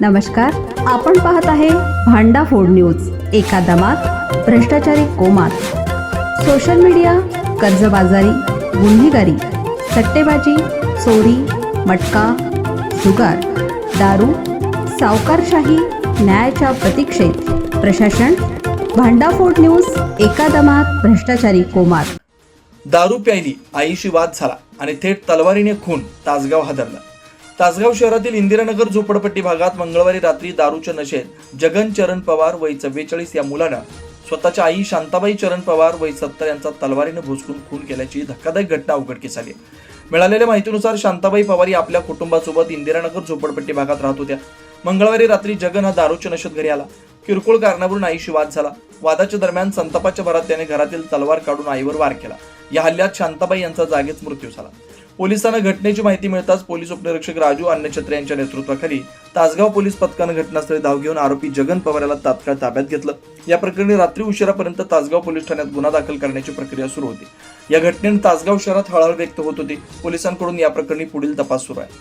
नमस्कार आपण पाहत आहे भांडा फोड न्यूज एका दमात भ्रष्टाचारी कोमात. सोशल मीडिया कर्जबाजारी गुन्हेगारी सट्टेबाजी चोरी मटका जुगार दारू सावकारशाही न्यायाच्या प्रतीक्षेत. प्रशासन भांडाफोड न्यूज एका दमात भ्रष्टाचारी कोमात. दारू प्यायली आईशी वाद झाला आणि थेट तलवारीने खून तासगाव हादरला. तासगाव शहरातील इंदिरानगर झोपडपट्टी भागात मंगळवारी रात्री दारूच्या नशेत जगन चरण पवार वय चव्वेचाळीस या मुलानं स्वतःच्या आई शांताबाई चरण पवार वय सत्तर यांचा तलवारीनं भुसकून खून केल्याची धक्कादायक घटना उघडकीस आली मिळालेल्या माहितीनुसार शांताबाई पवार या आपल्या कुटुंबासोबत इंदिरानगर झोपडपट्टी भागात राहत होत्या. मंगळवारी रात्री जगन हा दारूच्या नशेत घरी आला. किरकोळ कारणावरून आईशी वाद झाला. वादाच्या दरम्यान संतापाच्या भरात त्याने घरातील तलवार काढून आईवर वार केला. या हल्ल्यात शांताबाई यांचा जागीच मृत्यू झाला. पोलिसांना घटनेची माहिती मिळताच पोलीस उपनिरीक्षक राजू अन्नछत्रे यांच्या नेतृत्वाखाली तासगाव पोलीस पथकानं घटनास्थळी धाव घेऊन आरोपी जगन पवार याला तात्काळ ताब्यात घेतलं. या प्रकरणी रात्री उशिरापर्यंत तासगाव पोलीस ठाण्यात गुन्हा दाखल करण्याची प्रक्रिया सुरू होती. या घटनेनं तासगाव शहरात हळहळ व्यक्त होत होती. पोलिसांकडून या प्रकरणी पुढील तपास सुरू आहे.